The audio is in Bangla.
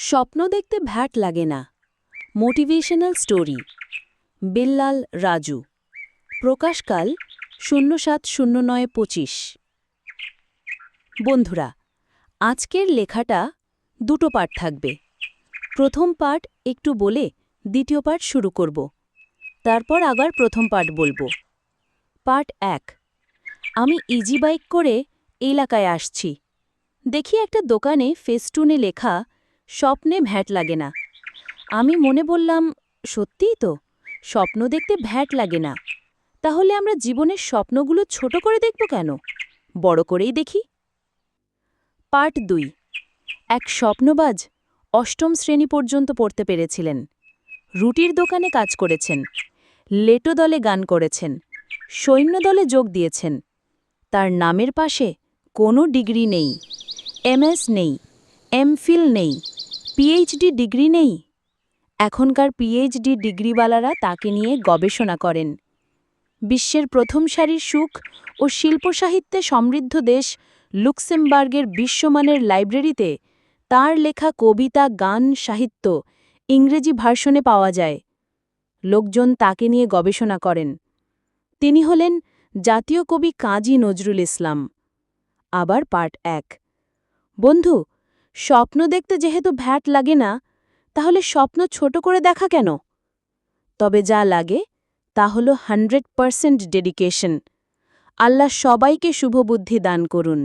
স্বপ্ন দেখতে ভ্যাট লাগে না। Motivational story, Billal Raju. প্রকাশকাল শূন্য সাত শূন্য নয় পঁচিশ। বন্ধুরা, আজকের লেখাটা দুটো পার্ট থাকবে। প্রথম পার্ট একটু বলে দ্বিতীয় পার্ট শুরু করব। তারপর আবার প্রথম পার্ট বলব। পার্ট এক, আমি ইজি বাইক করে এলাকায় আসছি। দেখি একটা দোকানে ফেস্টুনে লেখা স্বপ্নে ভ্যাট লাগে না। আমি মনে বললাম, সত্যিই তো, স্বপ্ন দেখতে ভ্যাট লাগে না। তাহলে আমরা জীবনের স্বপ্নগুলো ছোট করে দেখব কেন? বড় করেই দেখি। পার্ট দুই। এক স্বপ্নবাজ অষ্টম শ্রেণি পর্যন্ত পড়তে পেরেছিলেন। রুটির দোকানে কাজ করেছেন। লেটো দলে গান করেছেন। সৈন্য দলে যোগ দিয়েছেন। তার নামের পাশে কোনো ডিগ্রি নেই। এমএস নেই। এমফিল নেই। পিএইচডি ডিগ্রি নেই? এখনকার পিএইচডি ডিগ্রিওয়ালারা তাকে নিয়ে গবেষণা করেন। বিশ্বের প্রথম সারির সুখ ও শিল্পসাহিত্যে সমৃদ্ধ দেশ লুক্সেমবার্গের বিশ্বমানের লাইব্রেরিতে তার লেখা কবিতা, গান, সাহিত্য ইংরেজি ভার্সনে পাওয়া যায়। লোকজন তাকে নিয়ে গবেষণা করেন। তিনি হলেন জাতীয় কবি কাজী নজরুল ইসলাম। আবার পার্ট এক। বন্ধু স্বপ্ন দেখতে যেহেতু ভ্যাট লাগে না, তাহলে স্বপ্ন ছোট করে দেখা কেন? তবে যা লাগে, তা হল হান্ড্রেড পারসেন্ট ডেডিকেশন। আল্লাহ সবাইকে শুভবুদ্ধি দান করুন।